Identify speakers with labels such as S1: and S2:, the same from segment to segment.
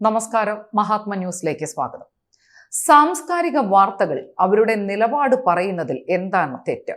S1: നമസ്കാരം മഹാത്മ ന്യൂസിലേക്ക് സ്വാഗതം. സാംസ്കാരിക വാർത്തകൾ അവരുടെ നിലപാട് പറയുന്നതിൽ എന്താണ് തെറ്റ്?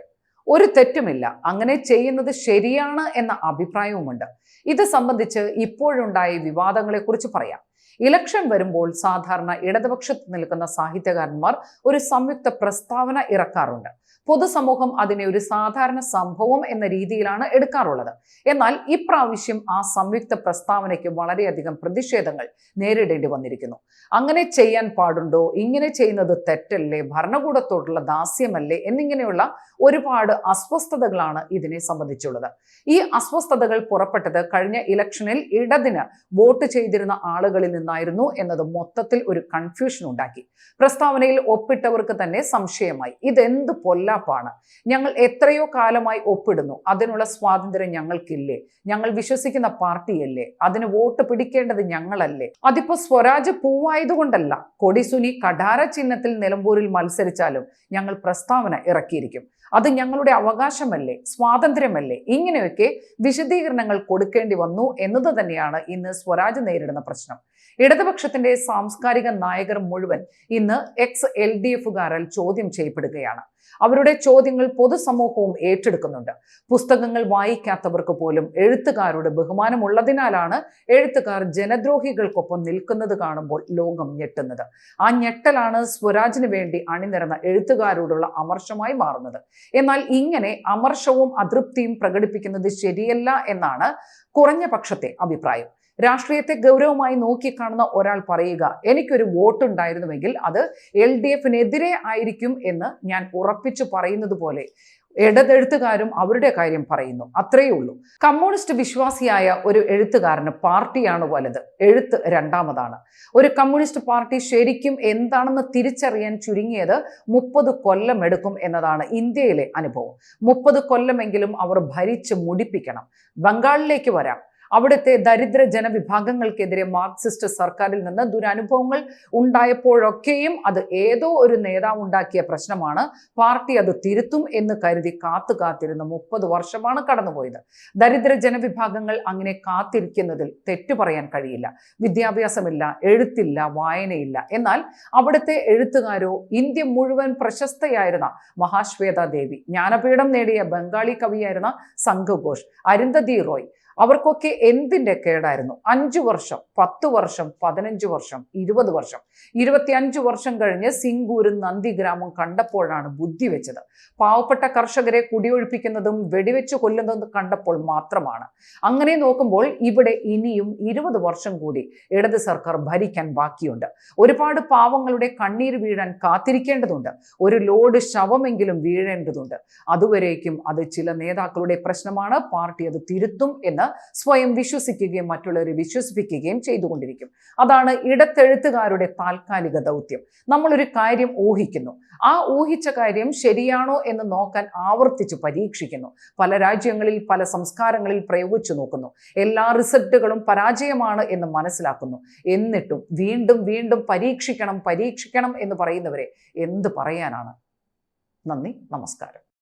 S1: ഒരു തെറ്റുമില്ല. അങ്ങനെ ചെയ്യുന്നത് ശരിയാണ് എന്ന അഭിപ്രായവുമുണ്ട്. ഇത് സംബന്ധിച്ച് ഇപ്പോഴുണ്ടായ വിവാദങ്ങളെക്കുറിച്ച് പറയാം. ഇലക്ഷൻ വരുമ്പോൾ സാധാരണ ഇടതുപക്ഷത്ത് നിൽക്കുന്ന സാഹിത്യകാരന്മാർ ഒരു സംയുക്ത പ്രസ്താവന ഇറക്കാറുണ്ട്. പൊതുസമൂഹം അതിനെ ഒരു സാധാരണ സംഭവം എന്ന രീതിയിലാണ് എടുക്കാറുള്ളത്. എന്നാൽ ഇപ്രാവശ്യം ആ സംയുക്ത പ്രസ്താവനയ്ക്ക് വളരെയധികം പ്രതിഷേധങ്ങൾ നേരിടേണ്ടി വന്നിരിക്കുന്നു. അങ്ങനെ ചെയ്യാൻ പാടുണ്ടോ? ഇങ്ങനെ ചെയ്യുന്നത് തെറ്റല്ലേ? ഭരണകൂടത്തോടുള്ള ദാസ്യമല്ലേ? എന്നിങ്ങനെയുള്ള ഒരുപാട് അസ്വസ്ഥതകളാണ് ഇതിനെ സംബന്ധിച്ചുള്ളത്. ഈ അസ്വസ്ഥതകൾ പുറപ്പെട്ടത് കഴിഞ്ഞ ഇലക്ഷനിൽ ഇടതിന് വോട്ട് ചെയ്തിരുന്ന ആളുകളിൽ നിന്നായിരുന്നു എന്നത് മൊത്തത്തിൽ ഒരു കൺഫ്യൂഷൻ ഉണ്ടാക്കി. പ്രസ്താവനയിൽ ഒപ്പിട്ടവർക്ക് തന്നെ സംശയമായി. ഇതെന്ത് പൊല്ലാപ്പാണ്? ഞങ്ങൾ എത്രയോ കാലമായി ഒപ്പിടുന്നു. അതിനുള്ള സ്വാതന്ത്ര്യം ഞങ്ങൾക്കില്ലേ? ഞങ്ങൾ വിശ്വസിക്കുന്ന പാർട്ടിയല്ലേ? അതിന് വോട്ട് പിടിക്കേണ്ടത് ഞങ്ങളല്ലേ? അതിപ്പോ സ്വരാജ് പൂവായതുകൊണ്ടല്ല. കൊടിസുനി കഠാര ചിഹ്നത്തിൽ നിലമ്പൂരിൽ മത്സരിച്ചാലും ഞങ്ങൾ പ്രസ്താവന ഇറക്കിയിരിക്കും. അത് ഞങ്ങളുടെ അവകാശമല്ലേ സ്വാതന്ത്ര്യമല്ലേ? ഇങ്ങനെയൊക്കെ വിശദീകരണങ്ങൾ കൊടുക്കേണ്ടി വന്നു എന്നത് തന്നെയാണ് ഇന്ന് സ്വരാജ് നേരിടുന്ന പ്രശ്നം. ഇടതുപക്ഷത്തിന്റെ സാംസ്കാരിക നായകർ മുഴുവൻ ഇന്ന് എക്സ് എൽ ഡി എഫുകാരാൽ ചോദ്യം ചെയ്യപ്പെടുകയാണ്. അവരുടെ ചോദ്യങ്ങൾ പൊതുസമൂഹവും ഏറ്റെടുക്കുന്നുണ്ട്. പുസ്തകങ്ങൾ വായിക്കാത്തവർക്ക് പോലും എഴുത്തുകാരുടെ ബഹുമാനമുള്ളതിനാലാണ് എഴുത്തുകാർ ജനദ്രോഹികൾക്കൊപ്പം നിൽക്കുന്നത് കാണുമ്പോൾ ലോകം ഞെട്ടുന്നത്. ആ ഞെട്ടലാണ് സ്വരാജിന് വേണ്ടി അണിനിരന്ന എഴുത്തുകാരോടുള്ള അമർഷമായി മാറുന്നത്. എന്നാൽ ഇങ്ങനെ അമർഷവും അതൃപ്തിയും പ്രകടിപ്പിക്കുന്നത് ശരിയല്ല എന്നാണ് കുറഞ്ഞ പക്ഷത്തെ അഭിപ്രായം. രാഷ്ട്രീയത്തെ ഗൗരവമായി നോക്കിക്കാണുന്ന ഒരാൾ പറയുക എനിക്കൊരു വോട്ടുണ്ടായിരുന്നുവെങ്കിൽ അത് എൽ ഡി എഫിനെതിരെ ആയിരിക്കും എന്ന് ഞാൻ ഉറപ്പിച്ചു പറയുന്നത് പോലെ ഇടതെഴുത്തുകാരും അവരുടെ കാര്യം പറയുന്നു. അത്രയേ ഉള്ളൂ. കമ്മ്യൂണിസ്റ്റ് വിശ്വാസിയായ ഒരു എഴുത്തുകാരന് പാർട്ടിയാണ് വലുത്. എഴുത്ത് രണ്ടാമതാണ്. ഒരു കമ്മ്യൂണിസ്റ്റ് പാർട്ടി ശരിക്കും എന്താണെന്ന് തിരിച്ചറിയാൻ ചുരുങ്ങിയത് മുപ്പത് കൊല്ലം എടുക്കും എന്നതാണ് ഇന്ത്യയിലെ അനുഭവം. മുപ്പത് കൊല്ലമെങ്കിലും അവർ ഭരിച്ച് മുടിപ്പിക്കണം. ബംഗാളിലേക്ക് വരാം. അവിടുത്തെ ദരിദ്ര ജനവിഭാഗങ്ങൾക്കെതിരെ മാർക്സിസ്റ്റ് സർക്കാരിൽ നിന്ന് ദുരനുഭവങ്ങൾ ഉണ്ടായപ്പോഴൊക്കെയും അത് ഏതോ ഒരു നേതാവ് ഉണ്ടാക്കിയ പ്രശ്നമാണ്. പാർട്ടി അത് തിരുത്തും എന്ന് കരുതി കാത്തു കാത്തിരുന്ന മുപ്പത് വർഷമാണ് കടന്നുപോയത്. ദരിദ്ര ജനവിഭാഗങ്ങൾ അങ്ങനെ കാത്തിരിക്കുന്നതിൽ തെറ്റു പറയാൻ കഴിയില്ല. വിദ്യാഭ്യാസമില്ല എഴുത്തില്ല വായനയില്ല. എന്നാൽ അവിടുത്തെ എഴുത്തുകാരോ ഇന്ത്യ മുഴുവൻ പ്രശസ്തയായിരുന്ന മഹാശ്വേത ദേവി ജ്ഞാനപീഠം നേടിയ ബംഗാളി കവിയായിരുന്ന സംഘഘോഷ് അരുന്ധതി റോയ് അവർക്കൊക്കെ എന്തിന്റെ കേടായിരുന്നു? അഞ്ചു വർഷം പത്ത് വർഷം പതിനഞ്ച് വർഷം ഇരുപത് വർഷം. ഇരുപത്തിയഞ്ച് വർഷം കഴിഞ്ഞ് സിംഗൂരും നന്ദിഗ്രാമം കണ്ടപ്പോഴാണ് ബുദ്ധി വെച്ചത്. പാവപ്പെട്ട കർഷകരെ കുടിയൊഴിപ്പിക്കുന്നതും വെടിവെച്ച് കൊല്ലുന്നതും കണ്ടപ്പോൾ മാത്രമാണ്. അങ്ങനെ നോക്കുമ്പോൾ ഇവിടെ ഇനിയും ഇരുപത് വർഷം കൂടി ഇടത് സർക്കാർ ഭരിക്കാൻ ബാക്കിയുണ്ട്. ഒരുപാട് പാവങ്ങളുടെ കണ്ണീർ വീഴാൻ കാത്തിരിക്കേണ്ടതുണ്ട്. ഒരു ലോഡ് ശവമെങ്കിലും വീഴേണ്ടതുണ്ട്. അതുവരേക്കും അത് ചില നേതാക്കളുടെ പ്രശ്നമാണ്. പാർട്ടി അത് തിരുത്തും സ്വയം വിശ്വസിക്കുകയും മറ്റുള്ളവരെ വിശ്വസിപ്പിക്കുകയും ചെയ്തുകൊണ്ടിരിക്കും. അതാണ് ഇടത്തെഴുത്തുകാരുടെ താൽക്കാലിക ദൗത്യം. നമ്മളൊരു കാര്യം ഊഹിക്കുന്നു. ആ ഊഹിച്ച കാര്യം ശരിയാണോ എന്ന് നോക്കാൻ ആവർത്തിച്ച് പരീക്ഷിക്കുന്നു. പല രാജ്യങ്ങളിൽ പല സംസ്കാരങ്ങളിൽ പ്രയോഗിച്ചു നോക്കുന്നു. എല്ലാ റിസൾട്ടുകളും പരാജയമാണ് എന്ന് മനസ്സിലാക്കുന്നു. എന്നിട്ടും വീണ്ടും വീണ്ടും പരീക്ഷിക്കണം പരീക്ഷിക്കണം എന്ന് പറയുന്നവരെ എന്ത് പറയാനാണ്? നന്ദി നമസ്കാരം.